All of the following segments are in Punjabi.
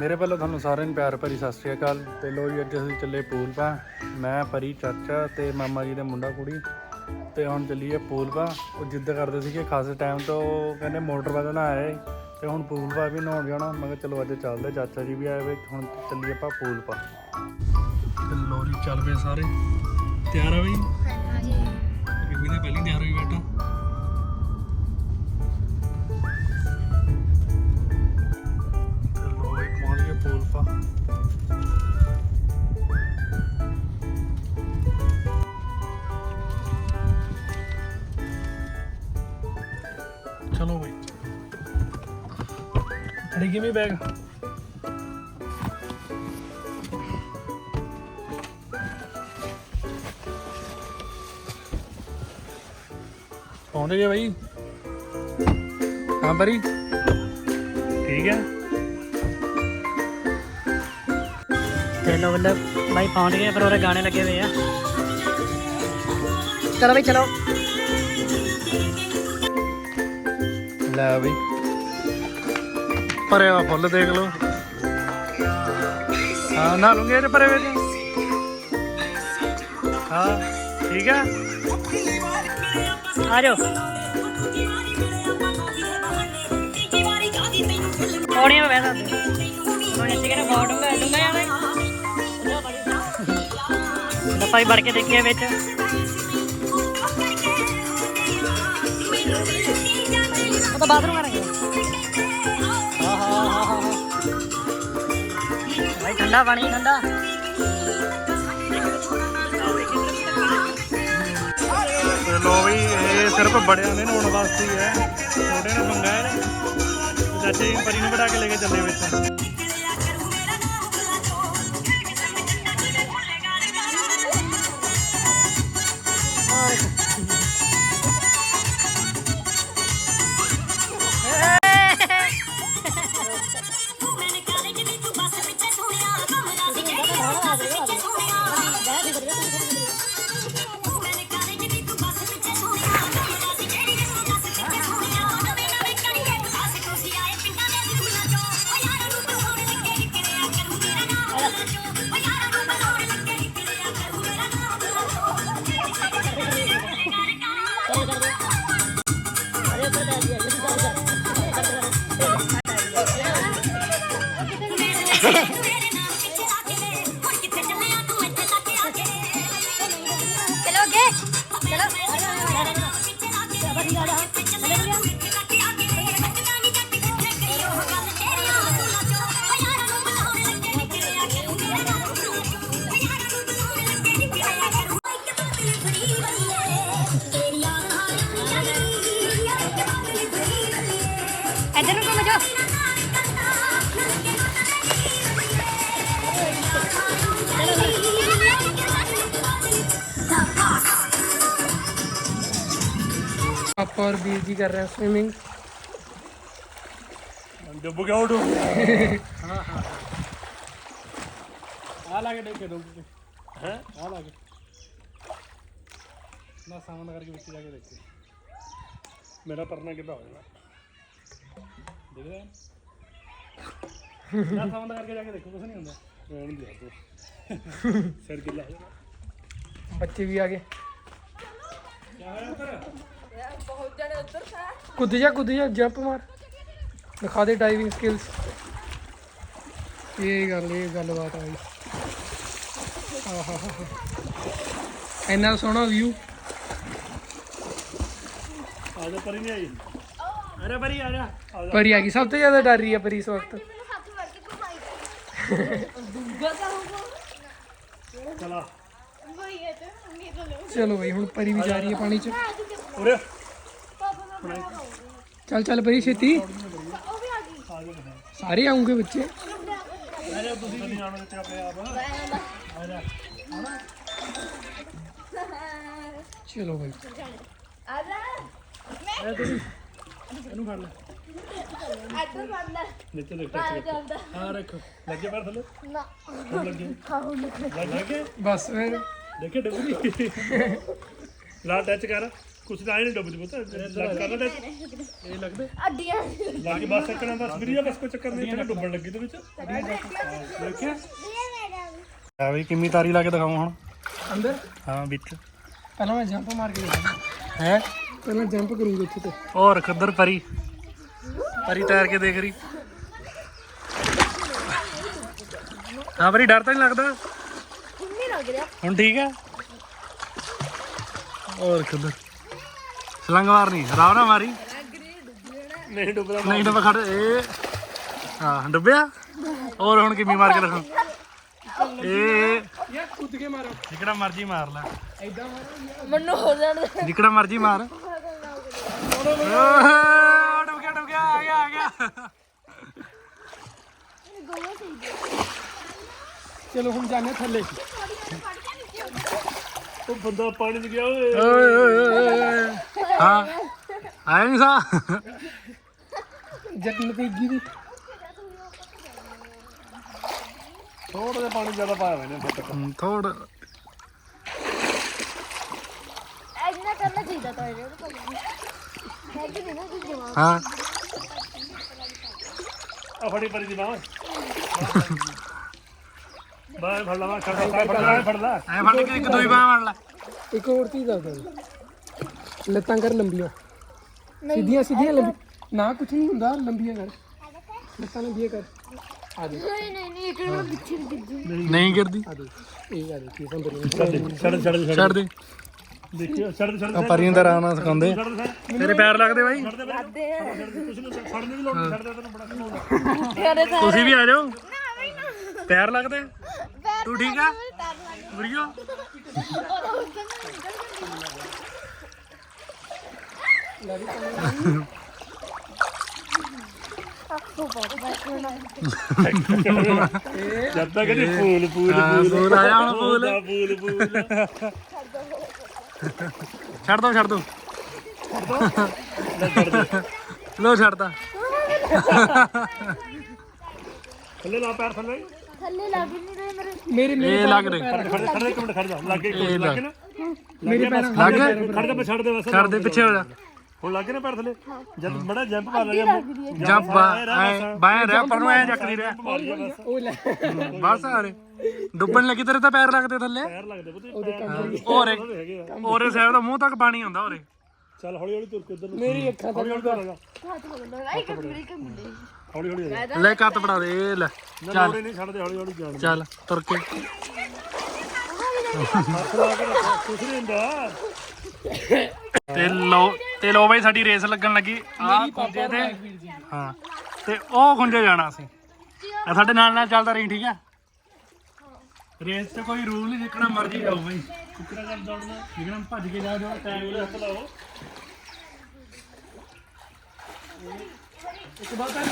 ਮੇਰੇ ਵੱਲੋਂ ਤੁਹਾਨੂੰ ਸਾਰਿਆਂ ਨੂੰ ਪਿਆਰ ਭਰੀ ਸਤਿ ਸ਼੍ਰੀ ਅਕਾਲ। ਤੇ ਲੋ ਜੀ ਅੱਜ ਅਸੀਂ ਚੱਲੇ ਪੂਲ ਪਾ ਮੈਂ ਪਰੀ ਚਾਚਾ ਤੇ ਮਾਮਾ ਜੀ ਦੇ ਮੁੰਡਾ ਕੁੜੀ। ਤੇ ਹੁਣ ਚੱਲੀਏ ਪੂਲ ਪਾ ਉਹ ਜਿੱਦ ਕਰਦੇ ਸੀਗੇ ਖਾਸੇ ਟਾਈਮ ਤੋਂ ਕਹਿੰਦੇ ਮੋਟਰ ਵਧਣਾ ਆਏ। ਤੇ ਹੁਣ ਪੂਲ ਪਾ ਵੀ ਨਹਾਉਣ ਜਾਣਾ। ਮੈਂ ਕਿਹਾ ਚਲੋ ਅੱਜ ਚੱਲਦੇ ਚਾਚਾ ਜੀ ਵੀ ਆਏ ਵੇ ਹੁਣ ਚੱਲੀਏ ਆਪਾਂ ਪੂਲ ਪਾ ਤੇ ਲੋ ਜੀ ਚੱਲ ਪਏ ਸਾਰੇ। ਤਿਆਰ ਆ ਬਈ? ਬੀਬੀ ਨੇ ਪਹਿਲੀ ਤਿਆਰ ਹੋਈ ਬੈਠਾ। ਅੜੀ ਗਿਵ ਬੈਗ ਪਹੁੰਚ ਗਏ ਬਈ। ਹਾਂ ਬਰੀ। ਠੀਕ ਹੈ। ਚਲੋ ਬੱਲੇ ਭਾਈ ਪਹੁੰਚ ਗਏ ਪਰ ਉਹਦੇ ਗਾਣੇ ਲੱਗੇ ਹੋਏ ਆ। ਚਲੋ ਭਾਈ ਚਲੋ। ਲੈ ਬਈ। ਭਰਿਆ ਵਾ, ਫੁੱਲ ਦੇਖ ਲਓ। ਹਾਂ ਨਾ ਲੂੰਗੇ ਇਹਦੇ ਭਰੇ ਵਿੱਚ। ਹਾਂ, ਠੀਕ ਹੈ ਆ ਜਾਓ। ਪੌੜੀਆਂ ਬੈ ਸਕਦੇ ਹੁਣ ਇੱਥੇ ਕਿਹੜਾ ਬਹੁਤ ਡੂੰਘਾ ਡੂੰਘਾ ਜਾਣਾ ਤਾਂ ਭਾਈ ਵੜ ਕੇ ਦੇਖੀਏ ਵਿੱਚ। ਉਹ ਤਾਂ ਬਾਥਰੂਮ ਕਰਾਂਗੇ ਭਾਈ ਠੰਡਾ ਪਾਣੀ, ਠੰਡਾ। ਤੇ ਲੋ ਵੀ, ਇਹ ਸਿਰਫ ਬੜਿਆਂ ਦੇ ਨਹਾਉਣ ਵਾਸਤੇ ਹੀ ਹੈ। ਛੋਟੇ ਨੇ ਮੰਗਾ ਹੈ ਚਾਚੇ ਜੀ ਪਰੀ ਨੂੰ ਬੜਾ ਕੇ ਲੈ ਕੇ ਚੱਲੇ ਵਿੱਚ। ਚਲੋ ਪਾਪਾ ਔਰ ਵੀਰ ਜੀ ਕਰ ਰਹੇ ਸਵਿਮਿੰਗ ਡੁੱਬ ਗਿਆ ਉਹ ਡੁੱਬ ਹਾਂ ਹਾਂ ਆ ਲਾ ਕੇ ਡੁੱਬ ਕੇ ਡੁੱਬ ਕੇ। ਹੈ? ਆ ਲਾ ਕੇ। ਨਾ ਸਾਹਮਣੇ ਕਰਕੇ ਵਿੱਚ ਜਾ ਕੇ ਦੇਖੇ। ਮੇਰਾ ਪਰਨਾ ਕਿੱਦਾਂ ਹੋ ਜਾਣਾ? ਦੇਖ ਰਹੇ ਨਾ ਸਾਹਮਣੇ ਕਰਕੇ ਜਾ ਕੇ ਦੇਖੋ ਕੁਝ ਨਹੀਂ ਹੁੰਦਾ। ਰਹਿਣ ਦਿਆ ਤੂੰ ਸਿਰ ਗਿੱਲਾ ਜਾਣਾ ਉੱਧਰ ਕੁੱਦ ਜਾ ਕੁੱਦ ਜਾ ਜੰਪ ਮਾਰ। ਦਿਖਾ ਦੇ ਡਾਈਵਿੰਗ ਸਕਿੱਲਸ ਇਹ ਗੱਲ ਇਹ ਗੱਲਬਾਤ ਆ ਗਈ ਆਹਾ ਇੰਨਾ ਸੋਹਣਾ ਵਿਊ ਆ ਜਾ ਪਰੀ ਨਹੀਂ ਆਈ। ਅਰੇ ਪਰੀ ਆ ਜਾ ਪਰੀ ਆ ਗਈ। ਸਭ ਤੋਂ ਜ਼ਿਆਦਾ ਡਰ ਰਹੀ ਹੈ ਪਰੀ ਇਸ ਵਕਤ। ਚਲਾ। ਚਲੋ ਬਈ ਹੁਣ ਪਰੀ ਵੀ ਜਾ ਰਹੀ ਹੈ ਪਾਣੀ 'ਚ। ਉਰੇ। ਚੱਲ ਚੱਲ ਪਰੀ ਛੇਤੀ। ਸਾਰੇ ਆਉਂਗੇ ਬੱਚੇ। ਤੁਸੀਂ ਆਪਣੇ ਆਪ ਆ ਜਾ ਚਲੋ ਬਈ ਇਹ ਤੁਸੀਂ ਇਹਨੂੰ ਫੜ ਲੈ ਨੀਚੇ ਦੇਖ ਹਾਂ ਰੱਖੋ। ਲੱਗੇ ਪੈਰ ਥੱਲੇ। ਨਾ ਲੱਗੇ। ਲੱਗ। ਲੱਗੇ। ਬਸ। ਫਿਰ ਦੇਖੇ ਡੁੱਬ ਗਈ ਲਾ ਟੱਚ ਕਰ। ਕੁਛ ਤਾਂ ਨਹੀਂ ਡੁੱਬ ਜੂ ਪਤਾ। ਲੱਗ ਕਰਦਾ ਇਹ ਲੱਗਦੇ? ਅੱਡੀਆਂ। ਲੱਗ ਬਸ ਚੱਕਣਾ ਬਸ ਵੀਡੀਓ ਬਸ ਕੋਈ ਚੱਕਰ ਨਹੀਂ ਤੇਰੇ ਡੁੱਬਣ ਲੱਗੀ ਤੇ ਵਿੱਚ। ਦੇਖਿਆ? ਆ ਵੀ ਕਿੰਨੀ ਤਾਰੀ ਲਾ ਕੇ ਦਿਖਾਉਂ ਹੁਣ। ਅੰਦਰ? ਹਾਂ ਵਿੱਚ। ਪਹਿਲਾਂ ਮੈਂ ਜੰਪ ਮਾਰ ਕੇ ਦੇਖਾਂ। ਹੈ? ਪਹਿਲਾਂ ਜੰਪ ਕਰੂੰਗਾ ਇੱਥੇ ਤੇ। ਔਰ ਖੱਦਰ ਪਰੀ। ਪਰੀ ਤੈਰ ਕੇ ਦੇਖ ਰਹੀ। ਹਾਂ ਪਰੀ ਡਰ ਤਾਂ ਨਹੀਂ ਲੱਗਦਾ? ਕਿੰਨੀ ਲੱਗ ਰਿਹਾ ਹੁਣ ਠੀਕ ਹੈ ਔਰ ਖੱਦਰ। ਸਲੰਗ ਮਾਰਨੀ ਰਾਵ ਨਾ ਮਾਰੀ। ਨਹੀਂ ਡੁੱਬਦਾ ਨਹੀਂ ਡੁੱਬ ਖੜ ਇਹ ਹਾਂ ਡੁੱਬਿਆ? ਔਰ ਹੁਣ ਕਿੰਨੀ ਮਾਰ ਕੇ ਦਿਖਾਂ ਇਹ ਯਾਰ ਕੁੱਦ ਕੇ ਮਾਰੋ ਜਿਕੜਾ ਮਰਜ਼ੀ ਮਾਰ ਲੈ। ਐਦਾਂ ਮਾਰੋ ਮੈਨੂੰ ਹੋ ਜਾਣ ਜਿਕੜਾ ਮਰਜ਼ੀ ਮਾਰ। ਡੁੱਬ ਗਿਆ ਡੁੱਬ ਗਿਆ ਆ ਗਿਆ ਆ ਗਿਆ। ਚਲੋ ਹੁਣ ਜਾਣੇ ਥੱਲੇ। ਉਹ ਬੰਦਾ ਪਾਣੀ 'ਚ ਗਿਆ ਓਏ। ਹਾਂ। ਆਇਆ ਨਹੀਂ ਸਾ ਜੱਟ ਨਤੀਜੀ ਦੀ। ਥੋੜਾ ਜਿਹਾ ਪਾਣੀ ਜ਼ਿਆਦਾ ਪਾਇਆ ਹੋਇਆ ਨੇ ਫਟਕ ਥੋੜ ਇੰਨਾ ਕਰਨਾ ਚਾਹੀਦਾ ਤਾਂ ਇਹਦੇ ਕੋਲ। ਹੈ ਕਿ ਨਹੀਂ ਨਾ ਕੁਝ ਜਵਾਬ ਹਾਂ। ਆ ਫੜੀ ਪਰੀ ਦੀ ਬਾਹ। ਬਾਹ ਫੜ ਲਾ ਫੜ ਲੈ ਫੜ ਲੈ। ਐ ਫੜ ਕੇ ਇੱਕ ਦੋਈ ਬਾਹ ਮਾਰ ਲੈ। ਇੱਕ ਹੋਰ ਚੀਜ਼ ਦੱਸਦਾ ਜੀ ਲੱਤਾਂ ਕਰ ਲੰਬੀਆਂ। ਸਿੱਧੀਆਂ ਸਿੱਧੀਆਂ ਲੰਬੀ ਨਾ ਕੁਝ ਨਹੀਂ ਹੁੰਦਾ ਲੰਬੀਆਂ ਕਰ। ਲੱਤਾਂ ਲੰਬੀਆਂ ਕਰ। ਆ ਦੇ ਨਹੀਂ ਨਹੀਂ ਨਹੀਂ ਇੱਕ ਮਿੰਟ ਪਿੱਛੇ ਨੂੰ ਗਿਰ ਜੂ ਨਹੀਂ ਗਿਰਦੀ। ਆ ਦੇ ਇਹ ਆ ਦੇ ਕੀ ਸੰਦਰ ਨੂੰ ਛੱਡ ਛੱਡ ਛੱਡ ਛੱਡ ਦੇ। ਦੇਖਿਓ ਛੱਡ ਛੱਡ ਆ ਪਰੀਆਂ ਦਾ ਨਾਲ ਸਿਖਾਉਂਦੇ। ਤੇਰੇ ਪੈਰ ਲੱਗਦੇ ਬਾਈ। ਕੁਛ ਨਹੀਂ ਫੜਨ ਲੋੜ ਨਹੀਂ ਤੈਨੂੰ ਬੜਾ ਤੁਸੀਂ ਵੀ ਆ ਜਾਓ। ਪੈਰ ਲੱਗਦੇ? ਤੂੰ ਠੀਕ ਆ? ਗੁਰੀਓ ਜਦ ਤੱਕ ਨਹੀਂ ਫੂਲ ਫੂਲ ਹਾਂ, ਫੂਲ। ਆਇਆ ਹੁਣ ਫੂਲ। ਉਹਦਾ ਫੂਲ ਫੂਲ। ਛੱਡ ਦੋ ਛੱਡ ਦੋ। ਲੈ ਛੱਡ ਦੇ ਲੋ ਛੱਡਦਾ ਥੱਲੇ ਲਾ ਪੈਰ ਥੱਲੇ। ਥੱਲੇ ਲੱਗ ਨਹੀਂ ਰਹੇ ਮੇਰੇ। ਮੇਰੇ ਮੇਰੇ ਇਹ ਲੱਗ ਰਹੇ। ਖੜ ਖੜ ਖੜ ਇੱਕ ਮਿੰਟ ਖੜ ਜਾ। ਲੱਗੇ ਇੱਕ ਮਿੰਟ ਲੱਗੇ ਨਾ? ਮੇਰੇ ਪੈਰਾਂ ਲੱਗ ਗਏ? ਖੜ ਜਾ ਮੈਂ ਛੱਡ ਦੇ ਬਸ। ਛੱਡ ਦੇ ਪਿੱਛੇ ਹੋ ਜਾ। ਹੁਣ ਲੱਗੇ ਨਾ ਪੈਰ ਥੱਲੇ? ਜਦ ਬੜਾ ਜੰਪ ਮਾਰ ਲਿਆ ਜੰਪ ਬਾਏ ਰਹਿ ਪਰ ਨੂੰ ਐ ਜੱਕ ਨਹੀਂ ਰਿਹਾ। ਬਸ ਉਹ ਲੈ। ਬਸ ਆਰੇ ਡੁੱਬਣ ਲੱਗੀ ਤੇਰੇ ਤਾਂ ਪੈਰ ਲੱਗਦੇ ਥੱਲੇ? ਪੈਰ ਲੱਗਦੇ ਪੁੱਤ ਔਰੇ ਔਰੇ ਸਾਹਿਬ ਦਾ ਮੂੰਹ ਤੱਕ ਪਾਣੀ ਆਉਂਦਾ ਔਰੇ ਚੱਲ ਹੌਲੀ ਹੌਲੀ ਤੁਰ ਕੇ ਉਧਰ ਨੂੰ। ਮੇਰੀ ਅੱਖਾਂ ਹੌਲੀ ਹੌਲੀ ਜਾ। ਹੱਥ ਪਕੜਨਾ ਇੱਕ ਮੇਰੇ ਇੱਕ ਮੁੰਡੇ ਹੌਲੀ ਹੌਲੀ ਲੈ ਕੱਤ ਫੜਾ ਦੇ ਇਹ ਲੈ। ਨਾ ਲੋੜੇ ਨਹੀਂ ਛੱਡਦੇ ਹੌਲੀ ਹੌਲੀ ਜਾਣ ਚੱਲ ਤੁਰ ਕੇ। ਹੱਥ ਲਾ ਕੇ ਰੱਖੋ, ਕੁਛ ਨਹੀਂ ਹੁੰਦਾ ਤੇ ਲੋ ਤੇ ਲੋ ਬਈ ਸਾਡੀ ਰੇਸ ਲੱਗਣ ਲੱਗੀ। ਆ ਖੁੰਝੇ ਤੇ। ਹਾਂ ਤੇ ਉਹ ਖੁੰਝੇ ਜਾਣਾ ਅਸੀਂ। ਆ ਸਾਡੇ ਨਾਲ ਨਾਲ ਚੱਲਦਾ ਰਹੀ ਠੀਕ ਆ? ਰੇਸ ਤੇ ਕੋਈ ਰੂਲ ਨਹੀਂ ਜਿੱਕਣਾ ਮਰਜ਼ੀ ਜਾਓ ਬਈ। ਕੁੱਕੜਾ ਕਰ ਦੌੜਨਾ। ਜਿੱਕਣਾ ਭੱਜ ਕੇ ਜਾ ਜਾਓ ਟਾਈਮ ਉਹਦੇ ਹੱਥ ਲਾਓ। ਇੱਕ ਬਾਤ ਹੈ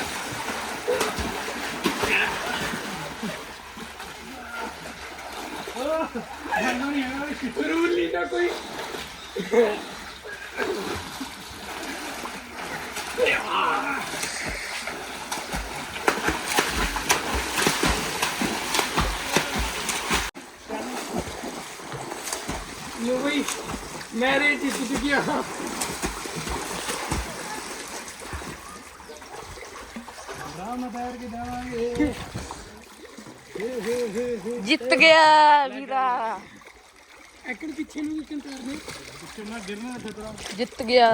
ਰੂਲ ਨਹੀਂ ਨਾ ਕੋਈ। ਲੋ ਬਈ ਮੈਰੇ ਜਿੱਤ ਚੁੱਕਿਆ ਜਿੱਤ ਗਿਆ ਵੀਰਾ। ਐਕਣ ਪਿੱਛੇ ਨੂੰ ਕਿੰਨ ਕਰਦੇ ਕਿੰਨਾ ਗਿਰਨਾ ਇੱਥੇ ਤੇਰਾ। ਜਿੱਤ ਗਿਆ।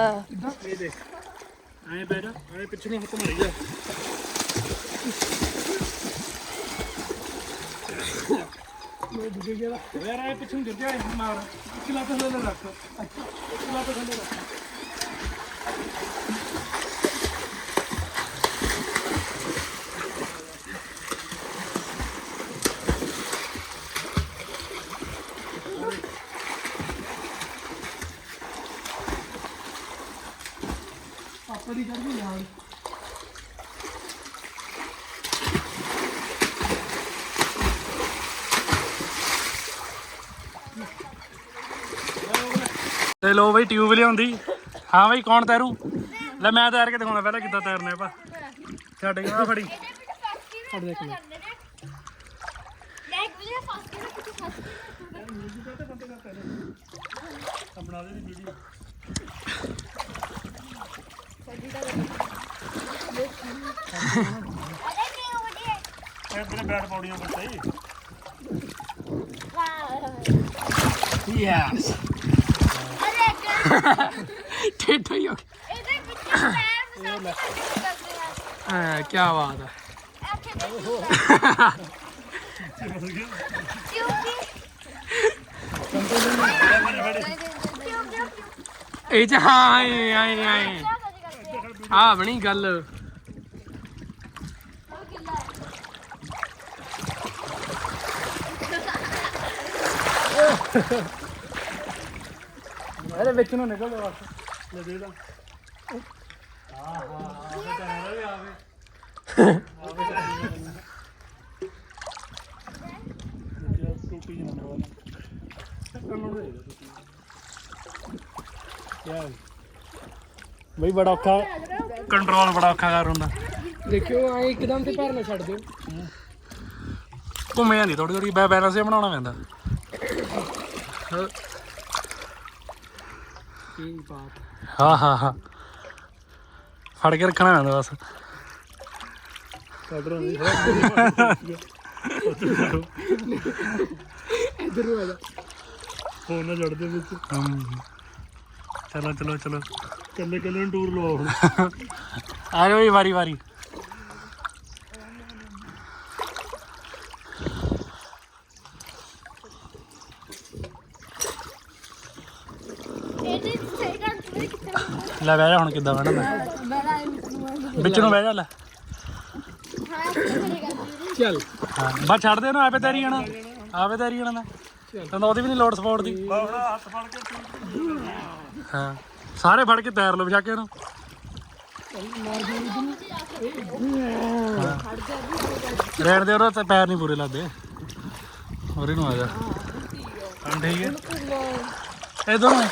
ਇਹ ਦੇਖ। ਐਂ ਬੈਠ ਐਂ ਪਿੱਛੇ ਨੂੰ ਹੱਥ ਮਾਰੀ ਜਾ। ਮੈਂ ਡੁੱਬ ਗਿਆ ਯਾਰ ਐਂ ਪਿੱਛੇ ਨੂੰ ਗਿਰ ਜਾ ਮਾਰ। ਇੱਕ ਲੱਤ ਥੱਲੇ ਨਾ ਰੱਖ। ਇੱਕ ਲੱਤ ਥੱਲੇ ਰੱਖ। ਲੋ ਬਈ ਟਿਊਬ ਲਿਆਉਂਦੀ। ਹਾਂ ਬਈ ਕੌਣ ਤੈਰੂ? ਲੈ ਮੈਂ ਤੈਰ ਕੇ ਦਿਖਾਉਣਾ ਪਹਿਲਾਂ ਕਿੱਦਾਂ ਤੈਰਨਾ ਹੈ ਪਾ ਛੱਡ ਗਿਆ ਫੜੀ ਛੱਡ ਬਣਾ ਦੇ ਵੀਡੀਓ ਇਹ ਤੇਰੇ ਬੈਟ ਬੱਚੇ ਵਾਹ। ਯੈਸ ਠੇਠਾ ਹੀ ਹੋ ਗਿਆ। ਇਹਦੇ ਵਿੱਚ ਪੈਰ ਸਭ ਕਰਦੇ ਆ ਹਾਂ ਕੀ ਬਾਤ ਹੈ ਇੱਥੇ ਇਹ ਚ ਹਾਂ ਆਏ ਆਏ ਆਏ ਆ ਬਣੀ ਗੱਲ। ਉਹ ਕਿੱਲਾ ਹੈ ਇਹਦੇ ਵਿੱਚ ਨੂੰ ਨਿਕਲ ਜਾ ਬਸ। ਲੈ ਦੇ ਦਾ ਹਾਂ ਹਾਂ ਵੀ ਆਵੇ ਟੋਪੀ ਜਨਾ ਯਾਰ ਬਈ ਬੜਾ ਔਖਾ ਕੰਟਰੋਲ ਬੜਾ ਔਖਾ ਕਰ ਹੁੰਦਾ। ਦੇਖਿਓ ਆਏ ਇੱਕਦਮ ਤੇ ਪੈਰ ਨਾ ਛੱਡ ਦਿਓ। ਘੁੰਮ ਜਾਂਦੀ ਥੋੜੀ ਥੋੜੀ ਬੈ ਬੈਲੈਂਸ ਬਣਾਉਣਾ ਪੈਂਦਾ। ਕੀ ਬਾਤ ਹਾਂ ਹਾਂ ਹਾਂ। ਫੜ ਕੇ ਰੱਖਣਾ ਪੈਂਦਾ ਬਸ। ਕੱਢ ਰਹੀ ਇੱਧਰ ਨੂੰ ਆ ਜਾ। ਫੋਨ ਨਾ ਜੜਦੇ ਵਿੱਚ। ਚਲੋ ਚਲੋ ਚਲੋ। ਕੱਲੇ ਕੱਲੇ ਨੂੰ ਟੂਰ ਲਵਾਓ। ਹੁਣ ਆ ਜਾਓ ਜੀ ਵਾਰੀ ਵਾਰੀ ਇਹਦੇ ਸਹੀ ਗੱਲ ਮੇਰੇ ਕਿੱਥੇ ਲੈ ਬਹਿ ਜਾ ਹੁਣ ਕਿੱਦਾਂ ਬਹਿਣਾ ਮੈਂ। ਵਿੱਚ ਨੂੰ ਬਹਿ ਜਾ ਲੈ। ਚੱਲ। ਹਾਂ। ਬਸ ਛੱਡ ਦੇ ਇਹਨੂੰ ਆਪੇ ਤੇਰੀ ਜਾਣਾ। ਆਪੇ ਤੇਰੀ ਜਾਣਾ ਮੈਂ। ਤੈਨੂੰ ਉਹਦੀ ਵੀ ਨਹੀਂ ਲੋਡ ਸਪੋਰਟ ਦੀ। ਹੱਥ ਫੜ ਕੇ ਹਾਂ। ਸਾਰੇ ਫੜ ਕੇ ਤੈਰ ਲਓ ਵਿਛਾ ਕੇ ਇਹਨੂੰ। ਰਹਿਣ ਦੇ ਉਹਦਾ ਤੇ ਪੈਰ ਨਹੀਂ ਪੂਰੇ ਲੱਗਦੇ। ਹੋਰੇ ਨੂੰ ਆ ਜਾ। ਹਾਂ। ਠੀਕ ਹੈ। ਇਧਰ ਨੂੰ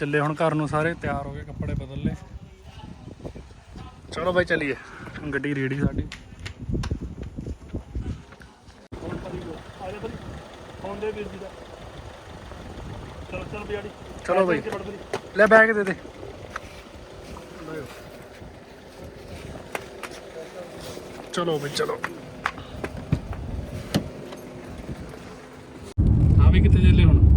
ਚੱਲੇ ਹੁਣ ਘਰ ਨੂੰ ਸਾਰੇ, ਤਿਆਰ ਹੋ ਗਏ ਕੱਪੜੇ ਬਦਲ ਲਏ। ਚਲੋ ਬਾਈ ਚੱਲੀਏ। ਗੱਡੀ ਰੇਡੀ ਸਾਡੀ। ਚਲੋ ਬਾਈ। ਲੈ ਬੈਗ ਦੇ ਦੇ। ਚਲੋ ਬਾਈ, ਚਲੋ। ਆ ਵੀ ਕਿੱਥੇ ਚੱਲੇ ਹੁਣ?